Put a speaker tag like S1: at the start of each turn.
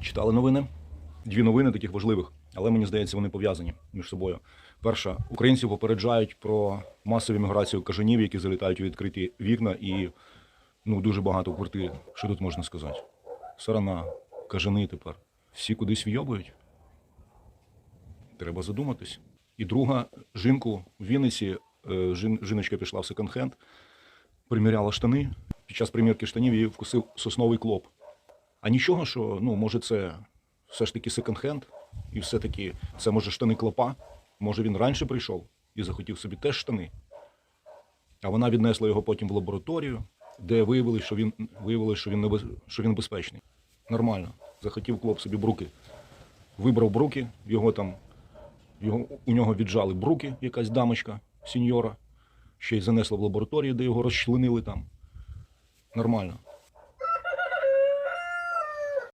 S1: Читали новини. Дві новини таких важливих, але мені здається, вони пов'язані між собою. Перша, українців попереджають про масову міграцію кажанів, які залітають у відкриті вікна, і ну, дуже багато квартир. Що тут можна сказати? Сарана, кажани тепер. Всі кудись вйобують. Треба задуматись. І друга, жінку в Вінниці, е, жін, жіночка пішла в секонд-хенд, приміряла штани. Під час примірки штанів її вкусив сосновий клоп. А нічого, що ну, може, це все ж таки секонд-хенд, і все-таки це може штани клопа. Може він раніше прийшов і захотів собі теж штани. А вона віднесла його потім в лабораторію, де виявили, що він, виявили, що він, небез... що він безпечний. Нормально. Захотів клоп собі бруки. Вибрав бруки, його там, його, у нього віджали бруки, якась дамочка, сіньора. Ще й занесла в лабораторію, де його розчленили там. Нормально.